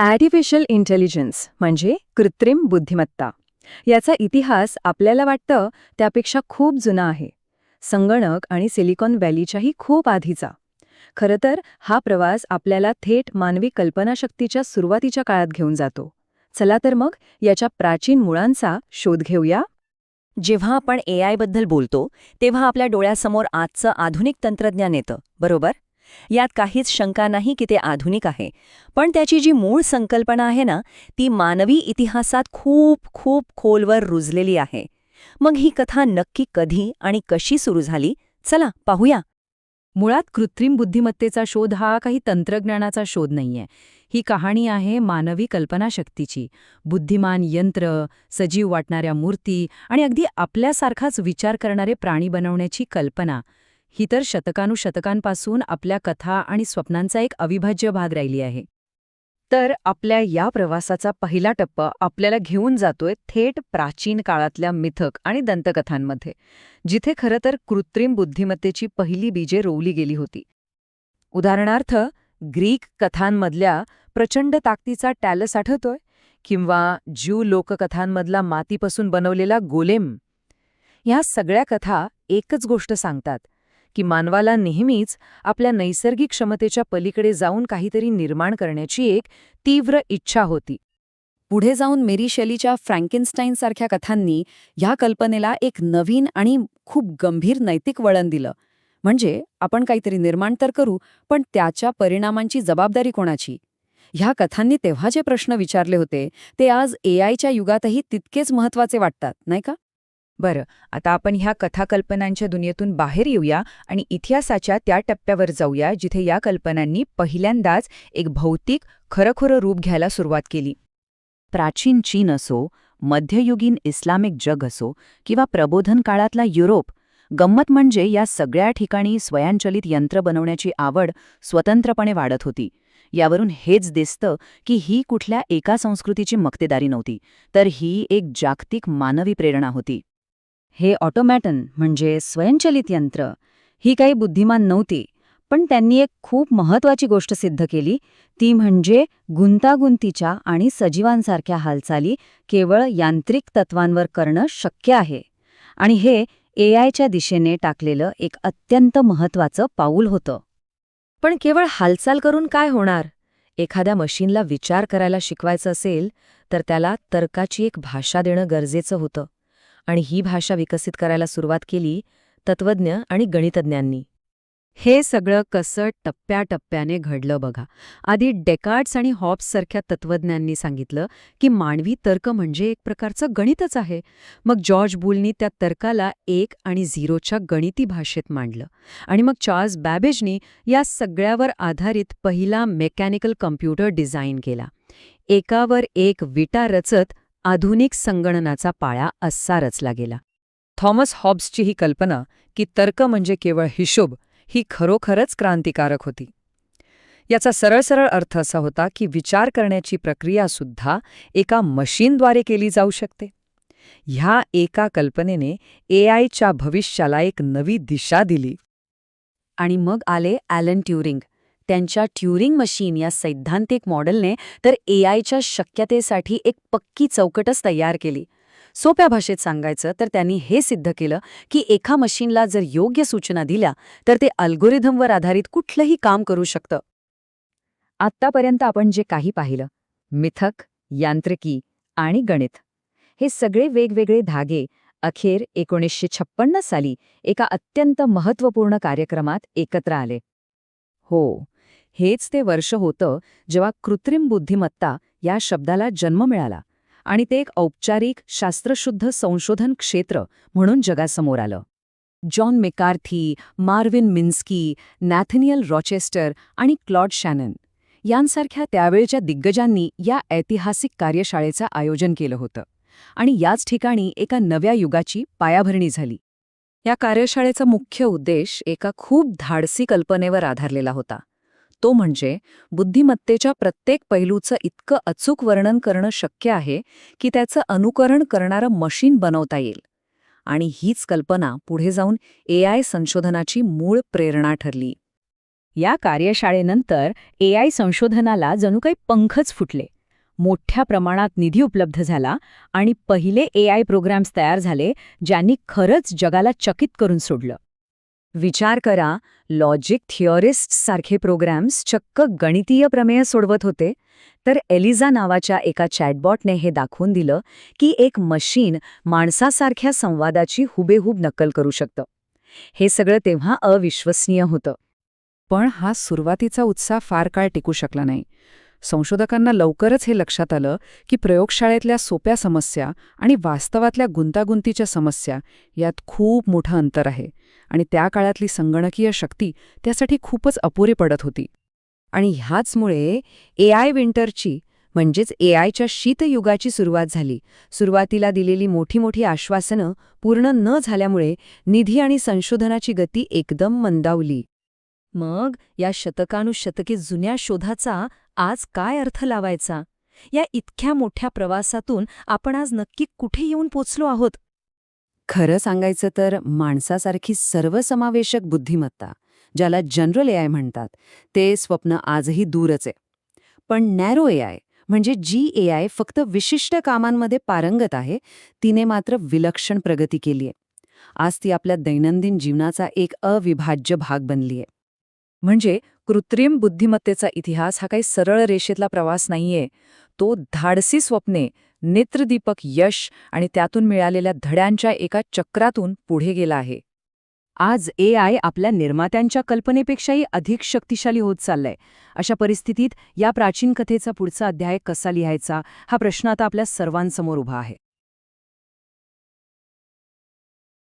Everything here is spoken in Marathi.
आर्टिफिशियल इंटेलिजन्स म्हणजे कृत्रिम बुद्धिमत्ता. याचा इतिहास आपल्याला वाटतं त्यापेक्षा खूप जुना आहे. संगणक आणि सिलिकॉन व्हॅलीच्याही खूप आधीचा. खरं तर हा प्रवास आपल्याला थेट मानवी कल्पनाशक्तीच्या सुरुवातीच्या काळात घेऊन जातो. चला तर मग याच्या प्राचीन मुळांचा शोध घेऊया. जेव्हा आपण ए बद्दल बोलतो तेव्हा आपल्या डोळ्यासमोर आजचं आधुनिक तंत्रज्ञान येतं बरोबर? यात काहीच शंका नाही की ते आधुनिक आहे. पण त्याची जी मूळ संकल्पना आहे ना ती मानवी इतिहासात खूप खूप खोलवर रुजलेली आहे. मग ही कथा नक्की कधी आणि कशी सुरू झाली? चला पाहूया. मुळात कृत्रिम बुद्धिमत्तेचा शोध हा काही तंत्रज्ञानाचा शोध नाहीये. ही कहाणी आहे मानवी कल्पनाशक्तीची. बुद्धिमान यंत्र सजीव वाटणाऱ्या मूर्ती आणि अगदी आपल्यासारखाच विचार करणारे प्राणी बनवण्याची कल्पना. ही तर शतकानुशतकांपासून आपल्या कथा आणि स्वप्नांचा एक अविभाज्य भाग राहिली आहे. तर आपल्या या प्रवासाचा पहिला टप्पा आपल्याला घेऊन जातोय थेट प्राचीन काळातल्या मिथक आणि दंतकथांमध्ये जिथे खरं तर कृत्रिम बुद्धिमत्तेची पहिली बीजे रोवली गेली होती. उदाहरणार्थ ग्रीक कथांमधल्या प्रचंड ताकदीचा टॅलस आठवतोय किंवा ज्यू लोककथांमधला मातीपासून बनवलेला गोलेम. ह्या सगळ्या कथा एकच गोष्ट सांगतात की मानवाला नेहमीच आपल्या नैसर्गिक क्षमतेच्या पलीकडे जाऊन काहीतरी निर्माण करण्याची एक तीव्र इच्छा होती. पुढे जाऊन मेरी शेलीच्या फ्रँकेनस्टाईनसारख्या कथांनी ह्या कल्पनेला एक नवीन आणि खूप गंभीर नैतिक वळण दिलं. म्हणजे आपण काहीतरी निर्माण तर करू पण त्याच्या परिणामांची जबाबदारी कोणाची? ह्या कथांनी तेव्हा जे प्रश्न विचारले होते ते आज एआयच्या युगातही तितकेच महत्त्वाचे वाटतात नाही का? बरं आता आपण ह्या कथाकल्पनांच्या दुनियेतून बाहेर येऊया आणि इतिहासाच्या त्या टप्प्यावर जाऊया जिथे या कल्पनांनी पहिल्यांदाच एक भौतिक खरखुरं रूप घ्यायला सुरुवात केली. प्राचीन चीन असो मध्ययुगीन इस्लामिक जग असो किंवा प्रबोधन काळातला युरोप गंमत म्हणजे या सगळ्या ठिकाणी स्वयंचलित यंत्र बनवण्याची आवड स्वतंत्रपणे वाढत होती. यावरून हेच दिसतं की ही कुठल्या एका संस्कृतीची मक्तेदारी नव्हती तर ही एक जागतिक मानवी प्रेरणा होती. हे ऑटोमॅटन म्हणजे स्वयंचलित यंत्र. ही काही बुद्धिमान नव्हती पण त्यांनी एक खूप महत्वाची गोष्ट सिद्ध केली. ती म्हणजे गुंतागुंतीच्या आणि सजीवांसारख्या हालचाली केवळ यांत्रिक तत्वांवर करणं शक्य आहे. आणि हे एआयच्या दिशेने टाकलेलं एक अत्यंत महत्वाचं पाऊल होतं. पण केवळ हालचाल करून काय होणार? एखाद्या मशीनला विचार करायला शिकवायचं असेल तर त्याला तर्काची एक भाषा देणं गरजेचं होतं. आणि ही भाषा विकसित करायला सुरुवात केली तत्वज्ञ आणि गणितज्ञांनी. हे सगळं कसं टप्प्याटप्प्याने घडलं बघा. आधी डेकार्ड्स आणि हॉब्ससारख्या तत्वज्ञांनी सांगितलं की मानवी तर्क म्हणजे एक प्रकारचं गणितच आहे. मग जॉर्ज बुलनी त्या तर्काला एक आणि झिरोच्या गणिती भाषेत मांडलं. आणि मग चार्ल्स बॅबेजनी या सगळ्यावर आधारित पहिला मेकॅनिकल कम्प्युटर डिझाईन केला. एकावर एक विटा रचत आधुनिक संगणनाचा पाया असा रचला गेला थॉमस हॉब्सची ही कल्पना की तर्क म्हणजे केवळ हिशोब ही खरोखरच क्रांतिकारक होती. याचा सरळ सरळ अर्थ असा होता की विचार करण्याची प्रक्रिया सुद्धा एका मशीनद्वारे केली जाऊ शकते. ह्या एका कल्पनेने एआयच्या भविष्याला एक नवी दिशा दिली. आणि मग आले ॲलन ट्युरिंग त्यांच्या ट्युरिंग मशीन या सैद्धांतिक मॉडेलने तर ए आयच्या शक्यतेसाठी एक पक्की चौकटच तयार केली. सोप्या भाषेत सांगायचं तर त्यांनी हे सिद्ध केलं की एका मशीनला जर योग्य सूचना दिल्या तर ते अल्गोरिथमवर आधारित कुठलंही काम करू शकतं. आत्तापर्यंत आपण जे काही पाहिलं मिथक यांत्रिकी आणि गणित हे सगळे वेगवेगळे धागे अखेर एकोणीसशे छप्पन्न साली एका अत्यंत महत्त्वपूर्ण कार्यक्रमात एकत्र आले. हो हेच ते वर्ष होतं जेव्हा कृत्रिम बुद्धिमत्ता या शब्दाला जन्म मिळाला आणि ते एक औपचारिक शास्त्रशुद्ध संशोधन क्षेत्र म्हणून जगासमोर आलं. John McCarthy Marvin Minsky Nathaniel Rochester आणि क्लॉड शॅनन यांसारख्या त्यावेळच्या दिग्गजांनी या ऐतिहासिक कार्यशाळेचं आयोजन केलं होतं आणि याच ठिकाणी एका नव्या युगाची पायाभरणी झाली. या कार्यशाळेचा मुख्य उद्देश एका खूप धाडसी कल्पनेवर आधारलेला होता. तो म्हणजे बुद्धिमत्तेच्या प्रत्येक पैलूचं इतकं अचूक वर्णन करणं शक्य आहे की त्याचं अनुकरण करणारं मशीन बनवता येईल. आणि हीच कल्पना पुढे जाऊन एआय संशोधनाची मूळ प्रेरणा ठरली. या कार्यशाळेनंतर ए आय संशोधनाला जणू काही पंखच फुटले. मोठ्या प्रमाणात निधी उपलब्ध झाला आणि पहिले ए आय प्रोग्राम्स तयार झाले ज्यांनी खरंच जगाला चकित करून सोडलं. विचार करा लॉजिक थिअरिस्टसारखे प्रोग्रॅम्स चक्क गणितीय प्रमेय सोडवत होते तर एलिझा नावाच्या एका चॅटबॉटने हे दाखवून दिलं की एक मशीन माणसासारख्या संवादाची हुबेहूब नक्कल करू शकतं. हे सगळं तेव्हा अविश्वसनीय होतं. पण हा सुरुवातीचा उत्साह फार काळ टिकू शकला नाही. संशोधकांना लवकरच हे लक्षात आलं की प्रयोगशाळेतल्या सोप्या समस्या आणि वास्तवातल्या गुंतागुंतीच्या समस्या यात खूप मोठं अंतर आहे आणि त्या काळातली संगणकीय शक्ती त्यासाठी खूपच अपुरी पडत होती. आणि ह्याचमुळे ए आय विंटरची म्हणजेच ए आयच्या शीतयुगाची सुरुवात झाली. सुरुवातीला दिलेली मोठी मोठी आश्वासनं पूर्ण न झाल्यामुळे निधी आणि संशोधनाची गती एकदम मंदावली. मग या शतकानुशतके जुन्या शोधाचा आज काय अर्थ लावायचा? या इतक्या मोठ्या प्रवासातून आपण आज नक्की कुठे येऊन पोचलो आहोत? खरं सांगायचं तर माणसासारखी सर्वसमावेशक बुद्धिमत्ता ज्याला जनरल ए आय म्हणतात ते स्वप्न आजही दूरच आहे. पण नॅरो ए आय म्हणजे जी ए आय फक्त विशिष्ट कामांमध्ये पारंगत आहे तिने मात्र विलक्षण प्रगती केली आहे आज ती आपल्या दैनंदिन जीवनाचा एक अविभाज्य भाग बनली आहे म्हणजे कृत्रिम बुद्धिमत्तेचा इतिहास हा काही सरळ रेषेतला प्रवास नाहीये. तो धाडसी स्वप्ने नेत्रदीपक यश आणि त्यातून मिळालेल्या धड्यांच्या एका चक्रातून पुढे गेला आहे. आज ए आय आपल्या निर्मात्यांच्या कल्पनेपेक्षाही अधिक शक्तिशाली होत चाललंय. अशा परिस्थितीत या प्राचीन कथेचा पुढचा अध्याय कसा लिहायचा? हा प्रश्न आता आपल्या सर्वांसमोर उभा आहे.